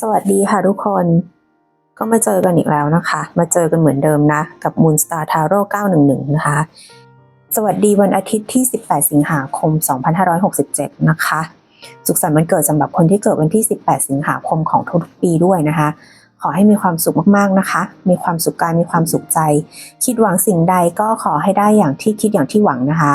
สวัสดีค่ะทุกคน ก็มาเจอกันอีกแล้วนะคะ มาเจอกันเหมือนเดิมนะ กับ Moonstar Tarot 911 นะคะ สวัสดีวันอาทิตย์ที่ 18 สิงหาคม 2567 นะคะ สุขสันต์วันเกิดสำหรับคนที่เกิดวันที่ 18 สิงหาคมของทุกปีด้วยนะคะ ขอให้มีความสุขมากๆนะคะ มีความสุขกายมีความสุขใจ คิดหวังสิ่งใดก็ขอให้ได้อย่างที่คิดอย่างที่หวังนะคะ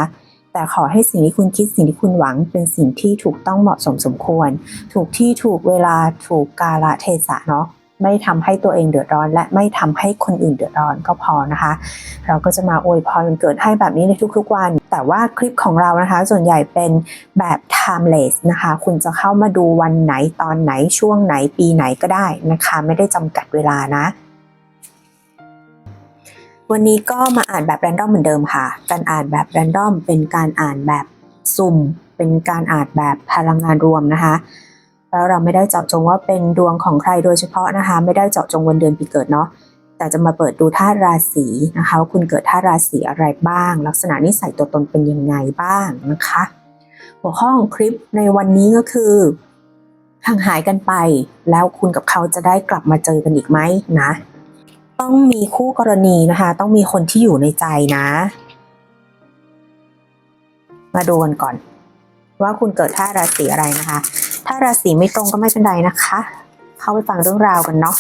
แต่ขอให้สิ่งที่คุณคิดสิ่งที่คุณหวังเป็นสิ่งที่ถูกต้องเหมาะสมสมควร ถูกที่ถูกเวลาถูกกาลเทศะเนาะไม่ทำให้ตัวเองเดือดร้อน และไม่ทำให้คนอื่นเดือดร้อนก็พอนะคะ เราก็จะมาอวยพรวันเกิดให้แบบนี้ในทุกๆวัน แต่ว่าคลิปของเรานะคะ ส่วนใหญ่เป็นแบบ timeless นะคะ คุณจะเข้ามาดูวันไหนตอนไหนช่วงไหนปีไหนก็ได้นะคะ ไม่ได้จำกัดเวลานะ วันนี้ก็มาอ่านแบบแรนดอมเหมือนเดิมค่ะ การอ่านแบบแรนดอมเป็นการอ่านแบบสุ่ม เป็นการอ่านแบบพลังงานรวมนะคะ แล้วเราไม่ได้เจาะจงว่าเป็นดวงของใครโดยเฉพาะนะคะ ไม่ได้เจาะจงวันเดือนปีเกิดเนาะ แต่จะมาเปิดดูธาตุราศีนะคะว่าคุณเกิดธาตุราศีอะไรบ้าง ลักษณะนิสัยตัวตนเป็นยังไงบ้างนะคะ หัวข้อของคลิปในวันนี้ก็คือห่างหายกันไป แล้วคุณกับเขาจะได้กลับมาเจอกันอีกไหมนะ ต้องมีคู่กรณีนะคะ ต้องมีคนที่อยู่ในใจนะ มาดูกันก่อน ว่าคุณเกิดธาตุราศีอะไรนะคะ ถ้าราศีไม่ตรงก็ไม่เป็นไรนะคะ เข้าไปฟังเรื่องราวกันเนาะ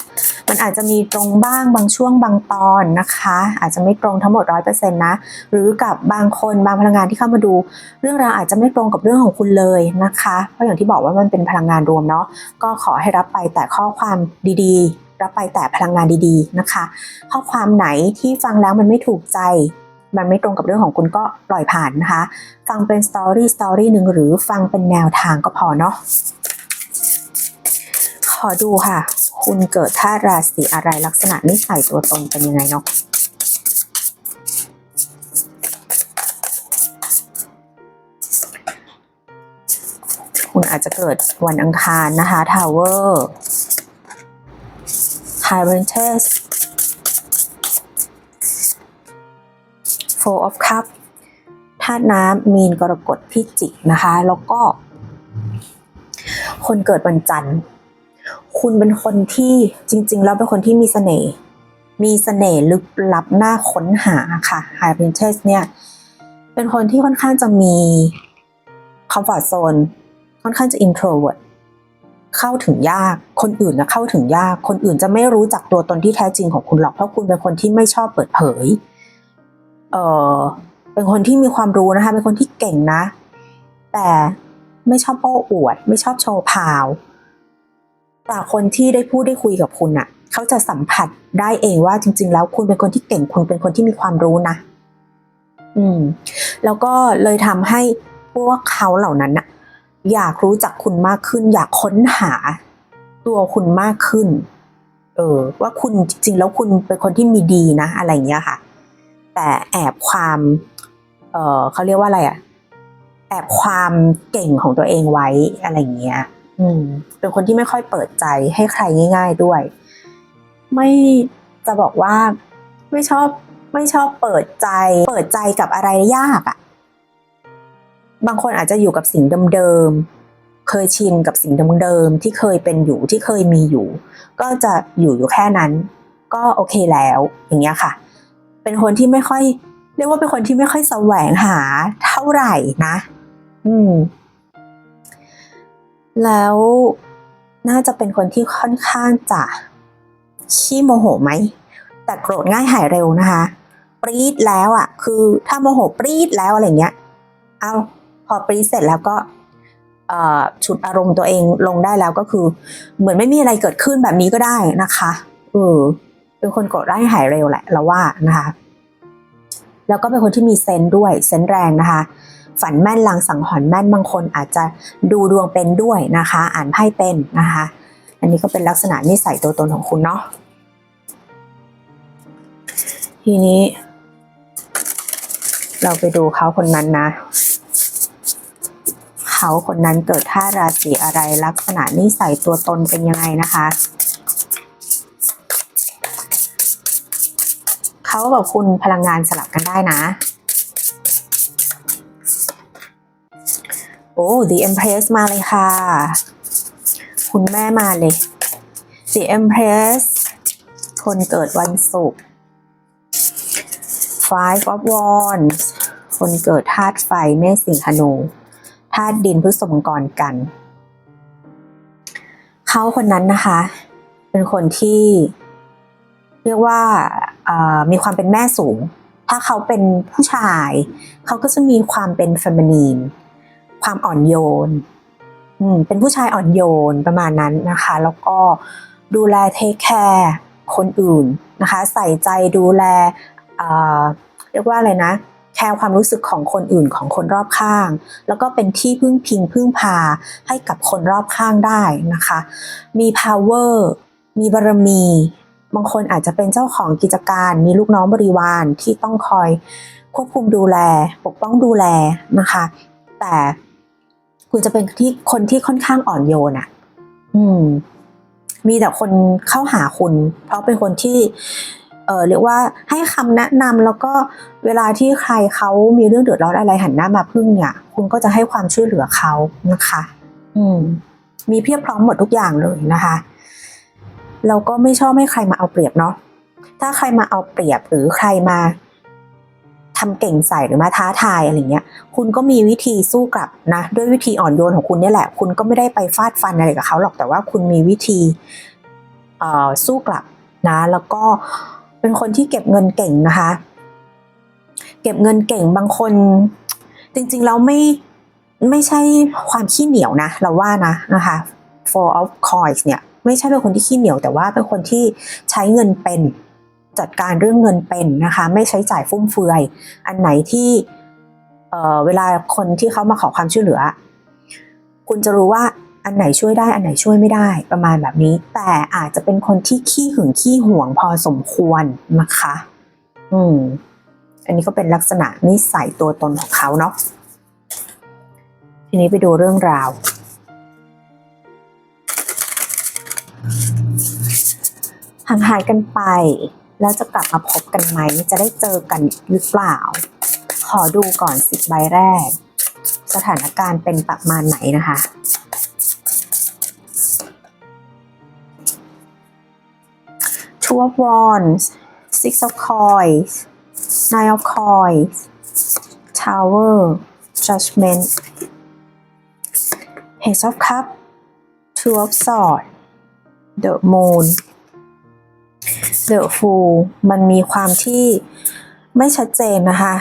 มันอาจจะมีตรงบ้างบางช่วงบางตอนนะคะ อาจจะไม่ตรงทั้งหมดร้อยเปอร์เซ็นต์นะหรือกับบางคนบางพลังงานที่เข้ามาดู เรื่องราวอาจจะไม่ตรงกับเรื่องของคุณเลยนะคะ เพราะอย่างที่บอกว่ามันเป็นพลังงานรวมเนาะก็ขอให้รับไปแต่ข้อความดีๆ รับไปแต่พลังงานดีๆนะคะ ข้อความไหนที่ฟังแล้วมันไม่ถูกใจ มันไม่ตรงกับเรื่องของคุณก็ปล่อยผ่านนะคะ ฟังเป็นสตอรี่สตอรี่หนึ่งหรือฟังเป็นแนวทางก็พอเนาะขอดูค่ะ คุณเกิดธาตุราศีอะไรลักษณะนิสัยตัวตนเป็นยังไงเนาะคุณอาจจะเกิดวันอังคารนะคะ Tower High r e n t e s Four of Cup ธาตุน้ำมีนกรกฎพิจิกนะคะ แล้วก็ คนเกิดวันจันทร์ คุณเป็นคนที่จริง ๆ แล้วเป็นคนที่มีเสน่ห์ มีเสน่ห์ลึกลับน่าค้นหาค่ะ High Princess เนี่ย เป็นคนที่ค่อนข้างจะมี comfort zone ค่อนข้างจะ introvert เเข้าถึงยาก คนอื่นนะเข้าถึงยาก คนอื่นจะไม่รู้จักตัวตนที่แท้จริงของคุณหรอก เพราะคุณเป็นคนที่ไม่ชอบเปิดเผย เออเป็นคนที่มีความรู้นะคะ เป็นคนที่เก่งนะ แต่ไม่ชอบโอ้อวด ไม่ชอบโชว์พาวแต่คนที่ได้พูดได้คุยกับคุณน่ะ เขาจะสัมผัสได้เองว่าจริง ๆ แล้วคุณเป็นคนที่เก่ง คุณเป็นคนที่มีความรู้นะ อืม แล้วก็เลยทำให้พวกเขาเหล่านั้นน่ะ อยากรู้จักคุณมากขึ้น อยากค้นหาตัวคุณมากขึ้น เออ ว่าคุณจริงๆ แล้วคุณเป็นคนที่มีดีนะ อะไรอย่างเงี้ยค่ะ แต่แอบความ เออเขาเรียกว่าอะไรอะแอบความเก่งของตัวเองไว้อะไรอย่างเงี้ย อืม เป็นคนที่ไม่ค่อยเปิดใจให้ใครง่าย ๆด้วย ไม่จะบอกว่าไม่ชอบไม่ชอบเปิดใจ เปิดใจกับอะไรยากอะ บางคนอาจจะอยู่กับสิ่งเดิมๆ เคยชินกับสิ่งเดิมๆ ที่เคยเป็นอยู่ที่เคยมีอยู่ ก็จะอยู่อยู่แค่นั้น ก็โอเคแล้วอย่างเงี้ยค่ะ เป็นคนที่ไม่ค่อย เรียกว่าเป็นคนที่ไม่ค่อยแสวงหาเท่าไหร่นะ อืม แล้วน่าจะเป็นคนที่ค่อนข้างจะขี้โมโหไหม แต่โกรธง่ายหายเร็วนะคะ ปรี๊ดแล้วอะ่ะ คือถ้าโมโหปรี๊ดแล้วอะไรเงี้ย เอา พอปรีเสร็จแล้วก็ชุดอารมณ์ตัวเองลงได้แล้วก็คือ เหมือนไม่มีอะไรเกิดขึ้นแบบนี้ก็ได้นะคะเออเป็นคนกรธง่หายเร็วแหละเราว่านะคะ แล้วก็เป็นคนที่มีเซนด้วย เซนแรงนะคะ ฝันแม่นลางสังหรณ์แม่นบางคนอาจจะดูดวงเป็นด้วยนะคะ อ่านไพ่เป็นนะคะ อันนี้ก็เป็นลักษณะนิสัยตัวตนของคุณเนาะทีนี้ เราไปดูเขาคนนั้นนะ เขาคนนั้นเกิดท่าราศีอะไรลักษณะนิสัยตัวตนเป็นยังไงนะคะเขากับคุณพลังงานสลับกันได้นะ โอ้ The Empress มาเลยค่ะ คุณแม่มาเลย The Empress คนเกิดวันศุกร์ Five of Wands คนเกิดธาตุไฟเมษสิงหนูาตุดินพฤษมังกรกัน เขาคนนั้นนะคะ เป็นคนที่เรียกว่ามีความเป็นแม่สูง ถ้าเขาเป็นผู้ชาย เขาก็จะมีความเป็นเฟมินีน ความอ่อนโยน เป็นผู้ชายอ่อนโยนประมาณนั้นนะคะ แล้วก็ดูแลเทคแคร์คนอื่นนะคะ ใส่ใจดูแลเรียกว่าอะไรนะ แคร์ความรู้สึกของคนอื่นของคนรอบข้าง แล้วก็เป็นที่พึ่งพิงพึ่งพาให้กับคนรอบข้างได้นะคะ มี power มีบารมี บางคนอาจจะเป็นเจ้าของกิจการ มีลูกน้องบริวารที่ต้องคอยควบคุมดูแล ปกป้องดูแลนะคะ แต่คุณจะเป็นที่คนที่ค่อนข้างอ่อนโยนอะอืม มีแต่คนเข้าหาคุณ เพราะเป็นคนที่ เออเรียกว่าให้คำแนะนำแล้วก็เวลาที่ใครเขามีเรื่องเดือดร้อนอะไรหันหน้ามาพึ่งเนี่ย คุณก็จะให้ความช่วยเหลือเขานะคะ อืม มีเพียบพร้อมหมดทุกอย่างเลยนะคะเราก็ไม่ชอบให้ใครมาเอาเปรียบเนาะถ้าใครมาเอาเปรียบหรือใครมาทำเก่งใส่หรือมาท้าทายอะไรเงี้ย คุณก็มีวิธีสู้กลับนะ ด้วยวิธีอ่อนโยนของคุณนี่แหละ คุณก็ไม่ได้ไปฟาดฟันอะไรกับเขาหรอกแต่ว่าคุณมีวิธีสู้กลับนะ แล้วก็ เป็นคนที่เก็บเงินเก่งนะคะ เก็บเงินเก่งบางคน จริงๆแล้วไม่ไม่ใช่ความขี้เหนียวนะ เราว่านะนะคะ four of coins เนี่ย ไม่ใช่เป็นคนที่ขี้เหนียว แต่ว่าเป็นคนที่ใช้เงินเป็นจัดการเรื่องเงินเป็นนะคะ ไม่ใช้จ่ายฟุ่มเฟือย อันไหนที่เออเวลาคนที่เขามาขอความช่วยเหลือ คุณจะรู้ว่า อันไหนช่วยได้อันไหนช่วยไม่ได้ประมาณแบบนี้ แต่อาจจะเป็นคนที่ขี้หึงขี้หวงพอสมควรนะคะ อืม อันนี้ก็เป็นลักษณะนิสัยตัวตนของเขาเนาะทีนี้ไปดูเรื่องราว ห่างหายกันไป แล้วจะกลับมาพบกันไหม จะได้เจอกันหรือเปล่า ขอดูก่อนสิบใบแรก สถานการณ์เป็นประมาณไหนนะคะ Two of Wands Six of Coins Nine of Coins Tower Judgment Page of Cup Two of Swords The Moon The Fool มันมีความที่ไม่ชัดเจนนะคะ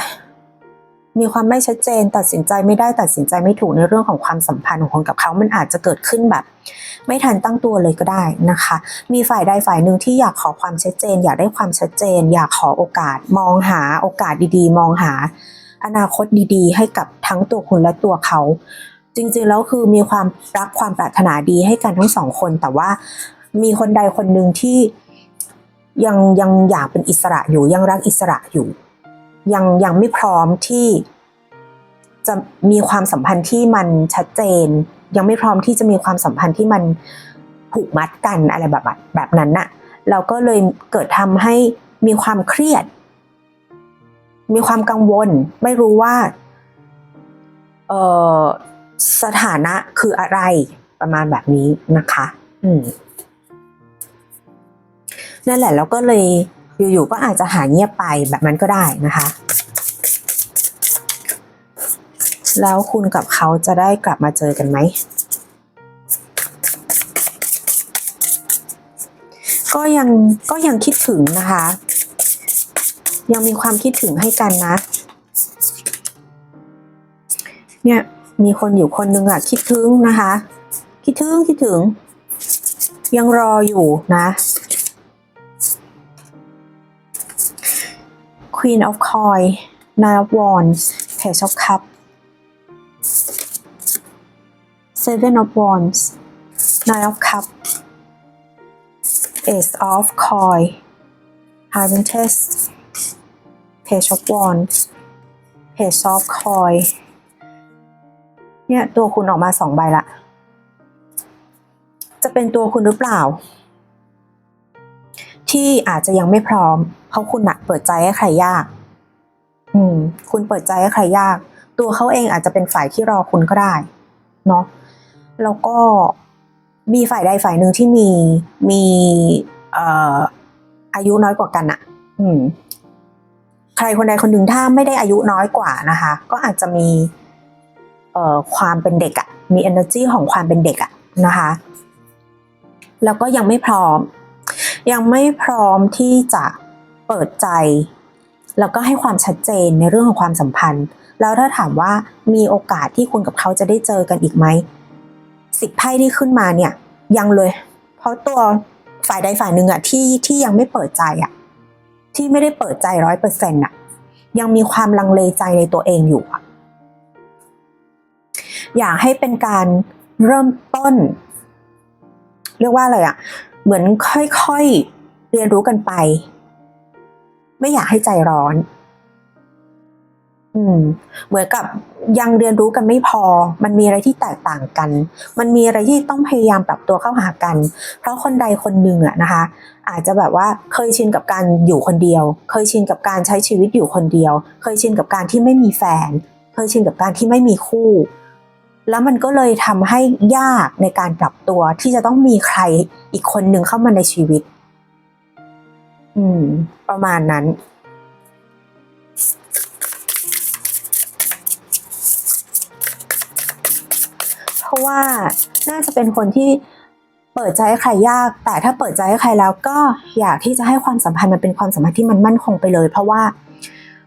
มีความไม่ชัดเจน ตัดสินใจไม่ได้ตัดสินใจไม่ถูกในเรื่องของความสัมพันธ์ของคนกับเขามันอาจจะเกิดขึ้นแบบ ไม่ทันตั้งตัวเลยก็ได้นะคะ มีฝ่ายใดฝ่ายหนึ่งที่อยากขอความชัดเจน อยากได้ความชัดเจน อยากขอโอกาส มองหาโอกาสดีๆ มองหา อนาคตดีๆ ให้กับทั้งตัวคุณและตัวเขา จริงๆแล้วคือมีความรักความปรารถนาดีให้กันทั้งสองคน แต่ว่ามีคนใดคนหนึ่งที่ยังยังอยากเป็นอิสระอยู่ยังรักอิสระอยู่ ยังยังไม่พร้อมที่จะมีความสัมพันธ์ที่มันชัดเจน ยังไม่พร้อมที่จะมีความสัมพันธ์ที่มันผูกมัดกันอะไรแบบแบบนั้นน่ะเราก็เลยเกิดทำให้มีความเครียด มีความกังวล ไม่รู้ว่าเออสถานะคืออะไรประมาณแบบนี้นะคะ อืมนั่นแหละแล้วก็เลย อยู่ๆก็อาจจะหายเงียบไปแบบนั้นก็ได้นะคะ แล้วคุณกับเขาจะได้กลับมาเจอกันไหม ก็ยังก็ยังคิดถึงนะคะ ยังมีความคิดถึงให้กันนะ เนี่ยมีคนอยู่คนนึงอะคิดถึงนะคะ คิดถึงคิดถึง ยังรออยู่นะ Queen of Coin Nine of Wands Page of Cup Seven of Wands Nine of Cup Ace of Coin High Princess Page of Wands Page of Coin เนี่ยตัวคุณออกมาสองใบละ จะเป็นตัวคุณหรือเปล่า ที่อาจจะยังไม่พร้อม เพราะคุณอะเปิดใจให้ใครยาก อืม คุณเปิดใจให้ใครยาก ตัวเขาเองอาจจะเป็นฝ่ายที่รอคุณก็ได้ เนาะแล้วก็มีฝ่ายใดฝ่ายหนึ่งที่มีมีเอ่ออายุน้อยกว่ากันอะอืม ใครคนใดคนหนึ่งถ้าไม่ได้อายุน้อยกว่านะคะ ก็อาจจะมีเอ่อความเป็นเด็กอะมี energy ของความเป็นเด็กอะนะคะ แล้วก็ยังไม่พร้อม ยังไม่พร้อมที่จะเปิดใจ แล้วก็ให้ความชัดเจนในเรื่องของความสัมพันธ์ แล้วถ้าถามว่ามีโอกาสที่คุณกับเขาจะได้เจอกันอีกไหมสิบไพ่ที่ขึ้นมาเนี่ยยังเลย เพราะตัวฝ่ายใดฝ่ายหนึ่งอะที่ที่ยังไม่เปิดใจอะที่ไม่ได้เปิดใจร้อยเปอร์เซ็นต์อะยังมีความลังเลใจในตัวเองอยู่อะอยากให้เป็นการเริ่มต้น เรียกว่าอะไรอะ เหมือนค่อยๆ เรียนรู้กันไป ไม่อยากให้ใจร้อน อืม เหมือนกับยังเรียนรู้กันไม่พอ มันมีอะไรที่แตกต่างกัน มันมีอะไรที่ต้องพยายามปรับตัวเข้าหากัน เพราะคนใดคนหนึ่งอะนะคะ อาจจะแบบว่าเคยชินกับการอยู่คนเดียว เคยชินกับการใช้ชีวิตอยู่คนเดียว เคยชินกับการที่ไม่มีแฟน เคยชินกับการที่ไม่มีคู่ แล้วมันก็เลยทำให้ยากในการปรับตัวที่จะต้องมีใครอีกคนหนึ่งเข้ามาในชีวิต อืม ประมาณนั้น เพราะว่าน่าจะเป็นคนที่เปิดใจให้ใครยาก แต่ถ้าเปิดใจให้ใครแล้วก็อยากที่จะให้ความสัมพันธ์มันเป็นความสัมพันธ์ที่มันมั่นคงไปเลย เพราะว่า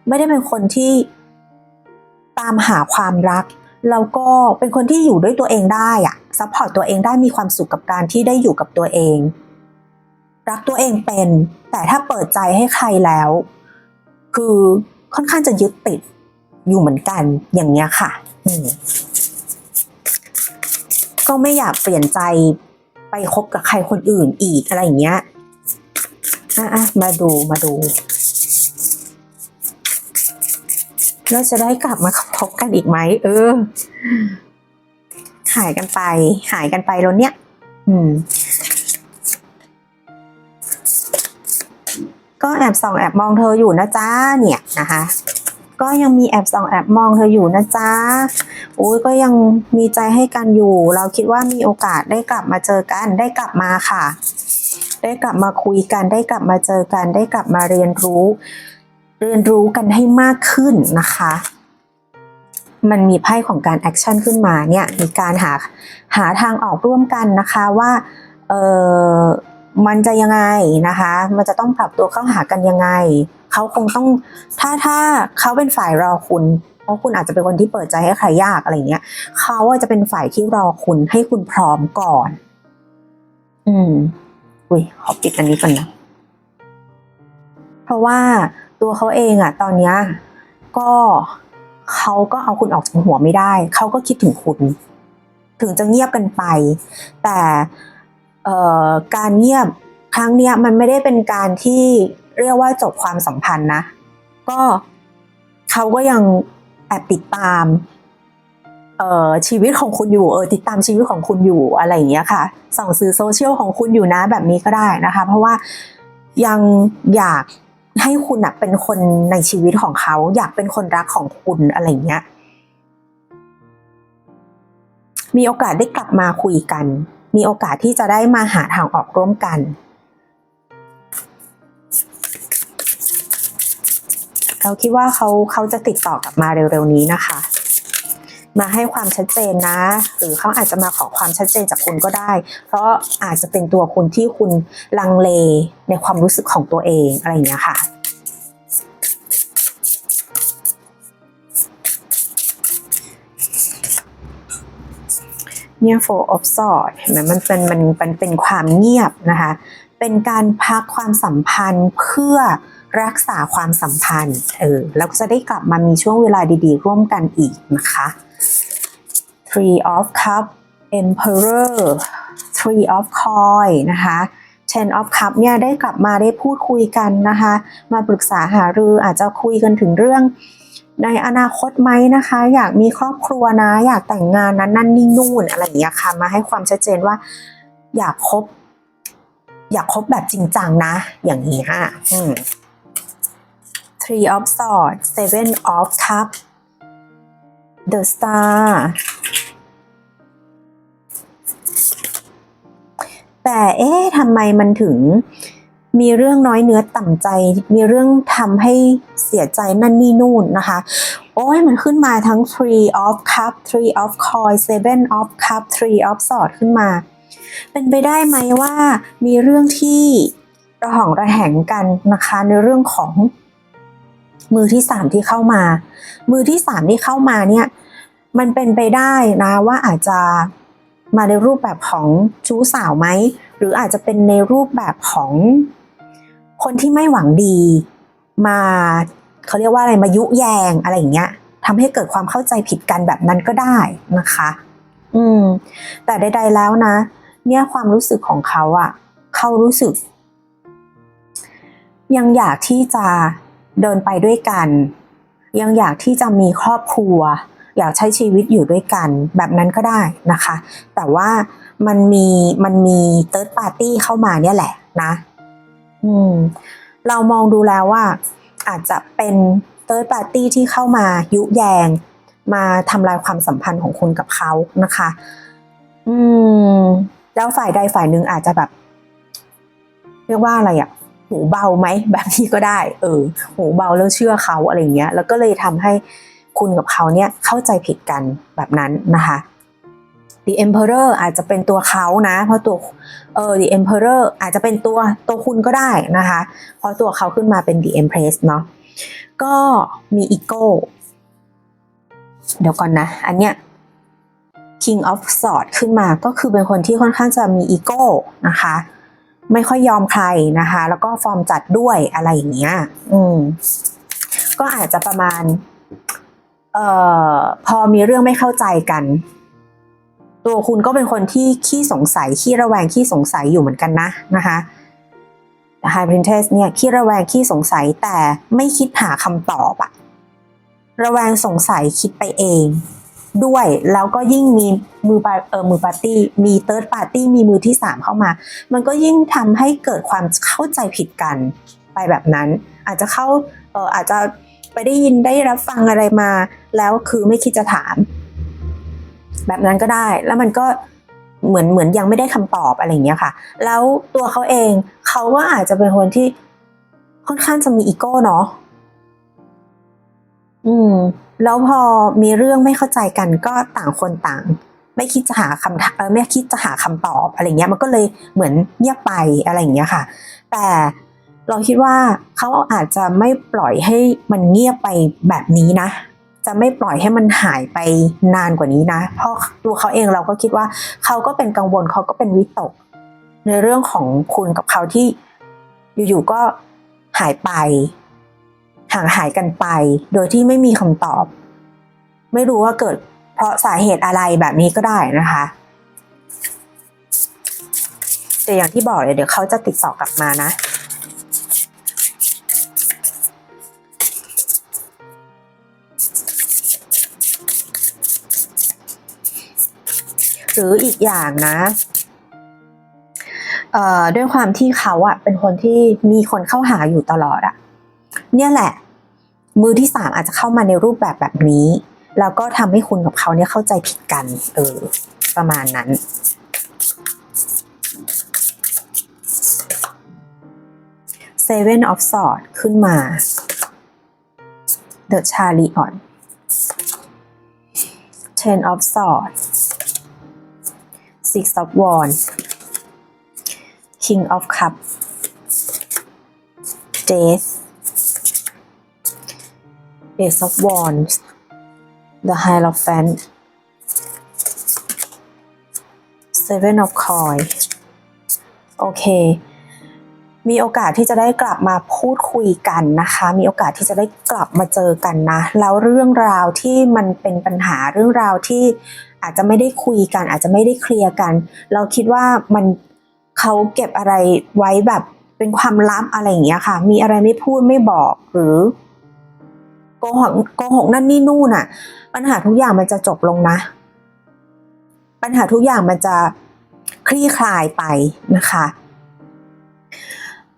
ไม่ได้เป็นคนที่ตามหาความรัก แล้วก็เป็นคนที่อยู่ด้วยตัวเองได้อะซัพพอร์ตตัวเองได้มีความสุขกับการที่ได้อยู่กับตัวเอง รักตัวเองเป็น แต่ถ้าเปิดใจให้ใครแล้ว คือค่อนข้างจะยึดติดอยู่เหมือนกันอย่างเงี้ยค่ะอืมก็ไม่อยากเปลี่ยนใจไปคบกับใครคนอื่นอีกอะไรอย่างเงี้ยอะอะมาดูมาดู แล้วจะได้กลับมาพบกันอีกไหมเออหายกันไป หายกันไปแล้วเนี่ย อืม ก็แอบส่องแอบมองเธออยู่นะจ๊ะเนี่ยนะคะ ก็ยังมีแอบส่องแอบมองเธออยู่นะจ๊ะอุ้ยก็ยังมีใจให้กันอยู่ เราคิดว่ามีโอกาสได้กลับมาเจอกัน ได้กลับมาค่ะ ได้กลับมาคุยกัน ได้กลับมาเจอกัน ได้กลับมาเรียนรู้ เรียนรู้กันให้มากขึ้นนะคะ มันมีไพ่ของการแอคชั่นขึ้นมาเนี่ยมีการหาหาทางออกร่วมกันนะคะว่าเออมันจะยังไงนะคะ มันจะต้องปรับตัวเข้าหากันยังไง เขาคงต้องถ้าถ้าเขาเป็นฝ่ายรอคุณ เพราะคุณอาจจะเป็นคนที่เปิดใจให้ใครยากอะไรเงี้ยเขาอะจะเป็นฝ่ายที่รอคุณให้คุณพร้อมก่อน อืม อุ้ยขอปิดอันนี้ก่อนนะ เพราะว่า ตัวเขาเองอะตอนเนี้ยก็เขาก็เอาคุณออกจากหัวไม่ได้ เขาก็คิดถึงคุณ ถึงจะเงียบกันไป แต่การเงียบครั้งเนี้ยมันไม่ได้เป็นการที่เรียกว่าจบความสัมพันธ์นะ ก็เขาก็ยังแอบติดตามชีวิตของคุณอยู่เออติดตามชีวิตของคุณอยู่อะไรอย่างเงี้ยค่ะส่องสื่อโซเชียลของคุณอยู่นะแบบนี้ก็ได้นะคะ เพราะว่ายังอยาก ให้คุณอะเป็นคนในชีวิตของเขา อยากเป็นคนรักของคุณอะไรเงี้ย มีโอกาสได้กลับมาคุยกัน มีโอกาสที่จะได้มาหาทางออกร่วมกันเราคิดว่าเขาเขาจะติดต่อกลับมาเร็วๆนี้นะคะ มาให้ความชัดเจนนะ หรือเขาอาจจะมาขอความชัดเจนจากคุณก็ได้ เพราะอาจจะเป็นตัวคุณที่คุณลังเลในความรู้สึกของตัวเองอะไรอย่างเงี้ยค่ะเนี่ย four of swords เห็นไหมมันเป็นมันมันเป็นความเงียบนะคะ เป็นการพักความสัมพันธ์เพื่อรักษาความสัมพันธ์ เออ แล้วก็จะได้กลับมามีช่วงเวลาดีๆ ร่วมกันอีกนะคะ three of cup emperor three of coin นะคะ ten of cup เนี่ยได้กลับมาได้พูดคุยกันนะคะ มาปรึกษาหารืออาจจะคุยกันถึงเรื่องในอนาคตไหมนะคะ อยากมีครอบครัวนะ อยากแต่งงานนั้นนั่นนี่นู่นอะไรอย่างเงี้ยค่ะ มาให้ความชัดเจนว่า อยากคบ อยากคบแบบจริงจังนะ อย่างนี้ค่ะ Three of Swords Seven of Cup The Star แต่เอ๊ะทำไมมันถึงมีเรื่องน้อยเนื้อต่ำใจ มีเรื่องทำให้เสียใจนั่นนี่นู่นนะคะ โอ้ยมันขึ้นมาทั้ง three of cup three of coin seven of cup three of sword ขึ้นมา เป็นไปได้ไหมว่ามีเรื่องที่ระหองระแหงกันนะคะในเรื่องของ มือที่สามที่เข้ามา มือที่สามที่เข้ามาเนี่ยมันเป็นไปได้นะว่าอาจจะมาในรูปแบบของชู้สาวไหมหรืออาจจะเป็นในรูปแบบของคนที่ไม่หวังดี มาเขาเรียกว่าอะไรมายุแยงอะไรอย่างเงี้ยทำให้เกิดความเข้าใจผิดกันแบบนั้นก็ได้นะคะ อืม แต่ใด ๆแล้วนะ เนี่ยความรู้สึกของเขาอะเขารู้สึก ยังอยากที่จะ เดินไปด้วยกัน ยังอยากที่จะมีครอบครัว อยากใช้ชีวิตอยู่ด้วยกัน แบบนั้นก็ได้นะคะ แต่ว่ามันมีมันมีเติร์ดปาร์ตี้เข้ามาเนี่ยแหละนะอืมเรามองดูแล้วว่า อาจจะเป็นเติร์ดปาร์ตี้ที่เข้ามายุแยง มาทำลายความสัมพันธ์ของคุณกับเขานะคะ อืมแล้วฝ่ายใดฝ่ายหนึ่งอาจจะแบบ เรียกว่าอะไรอะ หูเบาไหมแบบนี้ก็ได้ เออ หูเบาแล้วเชื่อเขาอะไรเงี้ย แล้วก็เลยทำให้คุณกับเขาเนี่ยเข้าใจผิดกันแบบนั้นนะคะ The Emperor อาจจะเป็นตัวเขานะ เพราะตัวเออ The Emperor อาจจะเป็นตัวตัวคุณก็ได้นะคะเพราะตัวเขาขึ้นมาเป็น The Empress เนาะก็มีอีโก้เดี๋ยวก่อนนะ อันเนี้ย King of Swords ขึ้นมาก็คือเป็นคนที่ค่อนข้างจะมีอีโก้นะคะ ไม่ค่อยยอมใครนะคะ แล้วก็ฟอร์มจัดด้วยอะไรอย่างเงี้ย อืม ก็อาจจะประมาณ เอ่อ พอมีเรื่องไม่เข้าใจกัน ตัวคุณก็เป็นคนที่ขี้สงสัยขี้ระแวงขี้สงสัยอยู่เหมือนกันนะนะคะ High Princess เนี่ยขี้ระแวงขี้สงสัยแต่ไม่คิดหาคำตอบอะระแวงสงสัยคิดไปเอง ด้วยแล้วก็ยิ่งมี มือปาเออมือปาร์ตี้มีเติร์ดปาร์ตี้มีมือที่สามเข้ามา มันก็ยิ่งทำให้เกิดความเข้าใจผิดกันไปแบบนั้น อาจจะเข้าเอออาจจะไปได้ยินได้รับฟังอะไรมา แล้วคือไม่คิดจะถาม แบบนั้นก็ได้แล้วมันก็เหมือนเหมือนยังไม่ได้คำตอบอะไรอย่างเงี้ยค่ะ แล้วตัวเขาเองเขาว่าอาจจะเป็นคนที่ค่อนข้างจะมีอีโก้เนาะอืม แล้วพอมีเรื่องไม่เข้าใจกันก็ต่างคนต่าง ไม่คิดจะหาคำไม่คิดจะหาคำตอบอะไรเงี้ยมันก็เลยเหมือนเงียบไปอะไรอย่างเงี้ยค่ะ แต่เราคิดว่าเขาอาจจะไม่ปล่อยให้มันเงียบไปแบบนี้นะ จะไม่ปล่อยให้มันหายไปนานกว่านี้นะ เพราะตัวเขาเองเราก็คิดว่าเขาก็เป็นกังวลเขาก็เป็นวิตก ในเรื่องของคุณกับเขาที่อยู่ๆก็หายไป ห่างหายกันไป โดยที่ไม่มีคำตอบ ไม่รู้ว่าเกิด ราะสาเหตุอะไรแบบนี้ก็ได้นะคะแต่อย่างที่บอกเลยเดี๋ยวเขาจะติดต่อกลับมานะ หรืออีกอย่างนะเอ่อด้วยความที่เขาอะเป็นคนที่มีคนเข้าหาอยู่ตลอดอะเนี่ยแหละ มือที่สามอาจจะเข้ามาในรูปแบบแบบนี้ แล้วก็ทำให้คุณกับเขาเนี่ยเข้าใจผิดกันเออประมาณนั้น Seven of Swords ขึ้นมา The Chariot Ten of Swords Six of Wands King of Cups Death Ace of Wands The Hierophant Seven of Coins โอเค มีโอกาสที่จะได้กลับมาพูดคุยกันนะคะ มีโอกาสที่จะได้กลับมาเจอกันนะ แล้วเรื่องราวที่มันเป็นปัญหาเรื่องราวที่อาจจะไม่ได้คุยกัน อาจจะไม่ได้เคลียร์กัน เราคิดว่ามันเขาเก็บอะไรไว้แบบเป็นความลับอะไรอย่างเงี้ยค่ะ มีอะไรไม่พูดไม่บอกหรือ โกหกโกหกนั่นนี่นู่นอะปัญหาทุกอย่างมันจะจบลงนะ ปัญหาทุกอย่างมันจะคลี่คลายไปนะคะ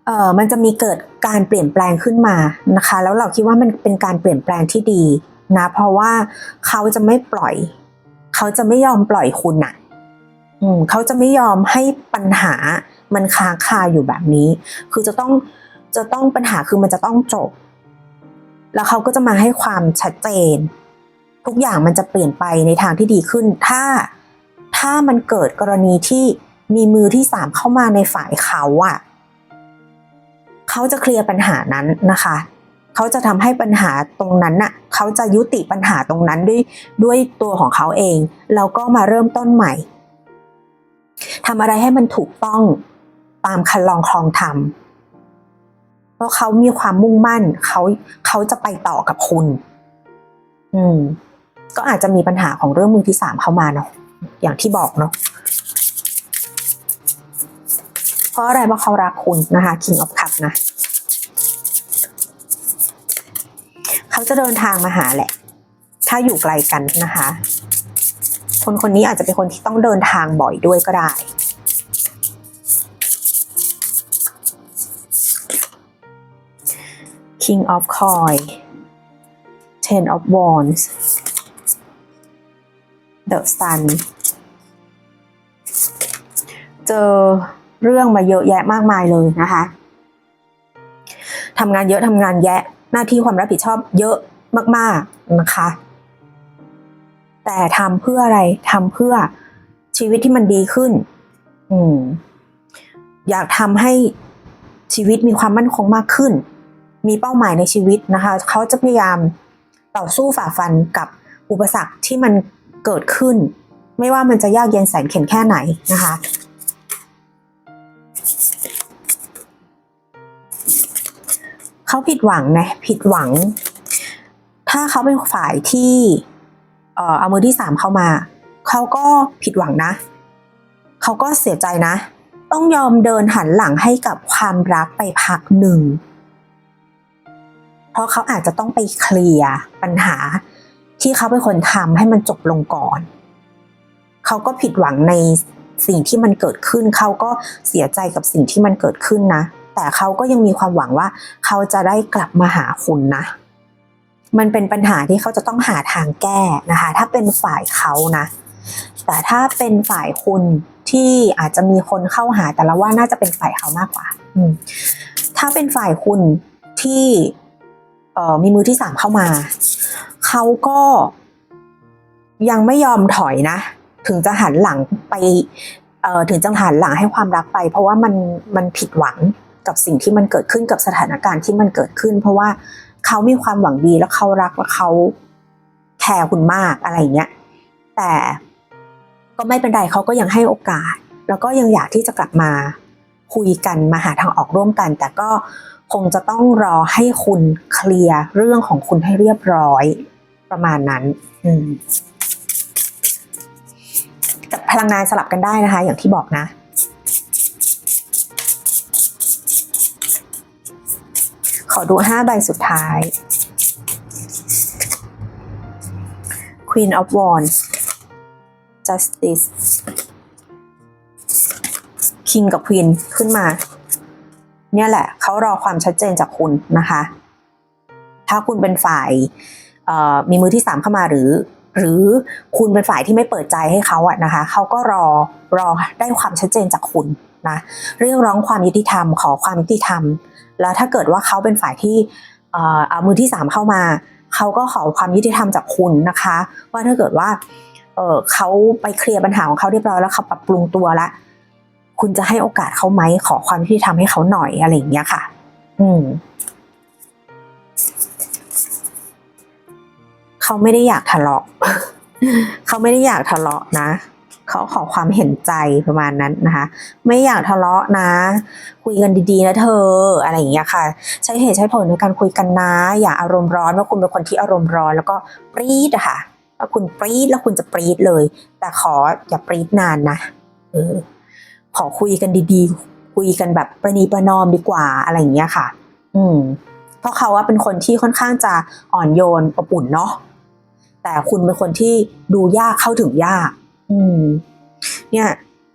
เอ่อมันจะมีเกิดการเปลี่ยนแปลงขึ้นมานะคะ แล้วเราคิดว่ามันเป็นการเปลี่ยนแปลงที่ดีนะ เพราะว่าเขาจะไม่ปล่อย เขาจะไม่ยอมปล่อยคุณน่ะอืมเขาจะไม่ยอมให้ปัญหามันค้างคาอยู่แบบนี้ คือจะต้องจะต้องปัญหาคือมันจะต้องจบ แล้วเขาก็จะมาให้ความชัดเจน ทุกอย่างมันจะเปลี่ยนไปในทางที่ดีขึ้น ถ้าถ้ามันเกิดกรณีที่มีมือที่สามเข้ามาในฝ่ายเขาอะเขาจะเคลียร์ปัญหานั้นนะคะ เขาจะทำให้ปัญหาตรงนั้นน่ะเขาจะยุติปัญหาตรงนั้นด้วยด้วยตัวของเขาเองแล้วก็มาเริ่มต้นใหม่ทำอะไรให้มันถูกต้องตามคันลองคลองธรรม เพราะเขามีความมุ่งมั่นเขาเขาจะไปต่อกับคุณ อืม ก็อาจจะมีปัญหาของเรื่องมือที่สามเข้ามาเนาะอย่างที่บอกเนาะเพราะอะไรเพราะเขารักคุณนะคะ King of Cup นะเขาจะเดินทางมาหาแหละ ถ้าอยู่ไกลกันนะคะ คนคนนี้อาจจะเป็นคนที่ต้องเดินทางบ่อยด้วยก็ได้ King of Coin Ten of Wands The Sun เจอเรื่องมาเยอะแยะมากมายเลยนะคะทำงานเยอะทำงานแยะหน้าที่ความรับผิดชอบเยอะมาก ๆนะคะ แต่ทำเพื่ออะไรทำเพื่อชีวิตที่มันดีขึ้น อืม อยากทำให้ชีวิตมีความมั่นคงมากขึ้น มีเป้าหมายในชีวิตนะคะ เขาจะพยายามต่อสู้ฝ่าฟันกับอุปสรรคที่มันเกิดขึ้น ไม่ว่ามันจะยากเย็นแสนเข็ญแค่ไหนนะคะ เขาผิดหวังนะผิดหวัง ถ้าเขาเป็นฝ่ายที่เอามือที่สามเข้ามา เขาก็ผิดหวังนะ เขาก็เสียใจนะ ต้องยอมเดินหันหลังให้กับความรักไปพักหนึ่ง เพราะเขาอาจจะต้องไปเคลียร์ปัญหาที่เขาเป็นคนทำให้มันจบลงก่อน เขาก็ผิดหวังในสิ่งที่มันเกิดขึ้น เขาก็เสียใจกับสิ่งที่มันเกิดขึ้นนะ แต่เขาก็ยังมีความหวังว่า เขาจะได้กลับมาหาคุณนะ มันเป็นปัญหาที่เขาจะต้องหาทางแก้นะคะ ถ้าเป็นฝ่ายเขานะ แต่ถ้าเป็นฝ่ายคุณที่อาจจะมีคนเข้าหาแต่ละว่าน่าจะเป็นฝ่ายเขามากกว่า ถ้าเป็นฝ่ายคุณที่ มีมือที่สามเข้ามา เขาก็ยังไม่ยอมถอยนะ ถึงจะหันหลังไปเออถึงจะหันหลังให้ความรักไป เพราะว่ามันมันผิดหวังกับสิ่งที่มันเกิดขึ้นกับสถานการณ์ที่มันเกิดขึ้น เพราะว่าเขามีความหวังดีแล้วเขารักและเขาแคร์คุณมากอะไรอย่างเงี้ยแต่ก็ไม่เป็นไรเขาก็ยังให้โอกาส แล้วก็ยังอยากที่จะกลับมาคุยกันมาหาทางออกร่วมกัน แต่ก็ คงจะต้องรอให้คุณเคลียร์เรื่องของคุณให้เรียบร้อย ประมาณนั้นแต่พลังงานสลับกันได้นะคะ อย่างที่บอกนะขอดูห้าใบสุดท้าย Queen of Wands Justice King กับ Queen ขึ้นมา เนี่ยแหละเขารอความชัดเจนจากคุณนะคะ ถ้าคุณเป็นฝ่ายมีมือที่สามเข้ามาหรือ หรือคุณเป็นฝ่ายที่ไม่เปิดใจให้เขาอะนะคะเขาก็รอรอได้ความชัดเจนจากคุณนะเรียกร้องความยุติธรรมขอความยุติธรรม แล้วถ้าเกิดว่าเขาเป็นฝ่ายที่เอามือที่สามเข้ามาเขาก็ขอความยุติธรรมจากคุณนะคะ ว่าถ้าเกิดว่าเเขาไปเคลียร์ปัญหาของเขาเรียบร้อยแล้วเขาปรับปรุงตัวแล้ว คุณจะให้โอกาสเขาไหมขอความยุติธรรมให้เขาหน่อยอะไรอย่างเงี้ยค่ะ อืมเขาไม่ได้อยากทะเลาะเขาไม่ได้อยากทะเลาะนะเขาขอความเห็นใจประมาณนั้นนะคะ ไม่อยากทะเลาะนะ คุยกันดีๆนะเธออะไรอย่างเงี้ยค่ะ ใช้เหตุใช้ผลในการคุยกันนะ อย่าอารมณ์ร้อนว่าคุณเป็นคนที่อารมณ์ร้อน แล้วก็ปรี๊ดอะค่ะว่าคุณปรี๊ดแล้วคุณจะปรี๊ดเลย แต่ขออย่าปรี๊ดนานนะเออ ขอคุยกันดีๆ คุยกันแบบประนีประนอมดีกว่าอะไรอย่างเงี้ยค่ะ อืม เพราะเขาว่าเป็นคนที่ค่อนข้างจะอ่อนโยนอบอุ่นเนาะแต่คุณเป็นคนที่ดูยากเข้าถึงยาก อืม เนี่ย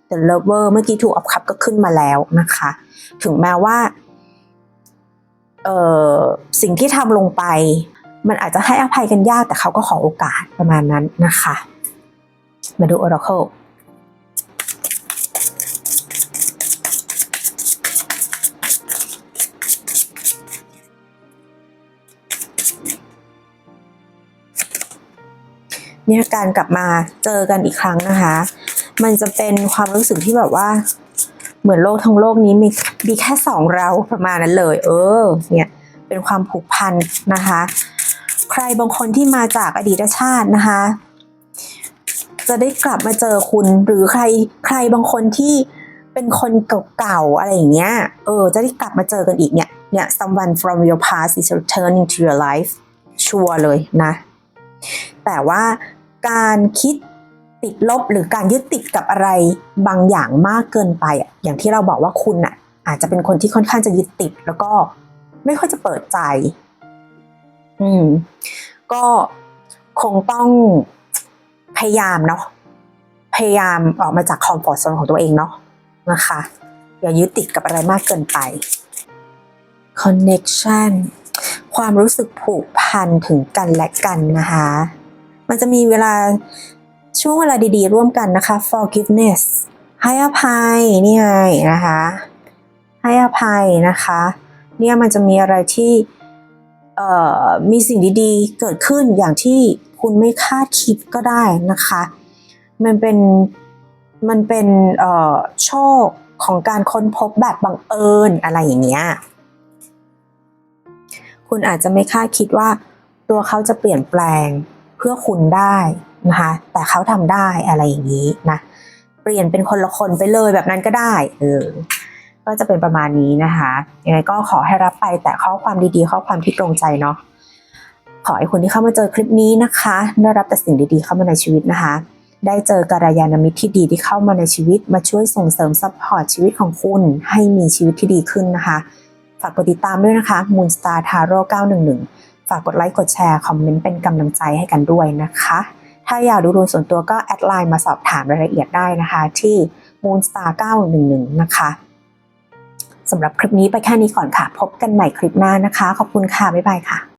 The Lover เมื่อกี้ถูกอัพคับก็ขึ้นมาแล้วนะคะ ถึงแม้ว่าเอ่อสิ่งที่ทำลงไป มันอาจจะให้อภัยกันยากแต่เขาก็ขอโอกาสประมาณนั้นนะคะ มาดู Oracle เนี่ยการกลับมาเจอกันอีกครั้งนะคะ มันจะเป็นความรู้สึกที่แบบว่า เหมือนโลกทั้งโลกนี้มีมีแค่สองเราประมาณนั้นเลย เออ เนี่ยเป็นความผูกพันนะคะ ใครบางคนที่มาจากอดีตชาตินะคะ จะได้กลับมาเจอคุณหรือใครใครบางคนที่เป็นคนเก่าๆอะไรอย่างเงี้ย เออ จะได้กลับมาเจอกันอีกเนี่ยเนี่ย someone from your past is returning to your life ชัวร์เลยนะ แต่ว่า การคิดติดลบหรือการยึดติดกับอะไรบางอย่างมากเกินไปอะอย่างที่เราบอกว่าคุณอะอาจจะเป็นคนที่ค่อนข้างจะยึดติด แล้วก็ไม่ค่อยจะเปิดใจ อืม ก็คงต้องพยายามเนาะพยายามออกมาจากคอมฟอร์ z โซนของตัวเองเนาะนะคะ อย่ายึดติดกับอะไรมากเกินไป connection ความรู้สึกผูกพันถึงกันและกันนะคะ มันจะมีเวลาช่วงเวลาดีๆ ร่วมกันนะคะ forgiveness ให้อภัยนี่ไงนะคะ ให้อภัยนะคะ เนี่ยมันจะมีอะไรที่เอ่อมีสิ่งดีๆ เกิดขึ้นอย่างที่คุณไม่คาดคิดก็ได้นะคะ มันเป็นมันเป็นเอ่อโชคของการค้นพบแบบบังเอิญอะไรอย่างเงี้ย คุณอาจจะไม่คาดคิดว่าตัวเขาจะเปลี่ยนแปลง เพื่อคุณได้นะคะแต่เขาทำได้อะไรอย่างนี้นะเปลี่ยนเป็นคนละคนไปเลยแบบนั้นก็ได้เออก็จะเป็นประมาณนี้นะคะยังไงก็ขอให้รับไปแต่ข้อความดีๆ ข้อความที่ตรงใจเนาะขอให้คนที่เข้ามาเจอคลิปนี้นะคะได้รับแต่สิ่งดีๆเข้ามาในชีวิตนะคะ ได้เจอกัลยาณมิตรที่ดีที่เข้ามาในชีวิต มาช่วยส่งเสริมซัพพอร์ตชีวิตของคุณ ให้มีชีวิตที่ดีขึ้นนะคะฝากกดติดตามด้วยนะคะ Moonstar Taro 911 ฝากกดไลค์กดแชร์คอมเมนต์เป็นกำลังใจให้กันด้วยนะคะ ถ้าอยากดูดวงส่วนตัวก็แอดไลน์มาสอบถามรายละเอียดได้นะคะ ที่ Moonstar 911นะคะสำหรับคลิปนี้ไปแค่นี้ก่อนค่ะ พบกันใหม่คลิปหน้านะคะ ขอบคุณค่ะ บ๊ายบายค่ะ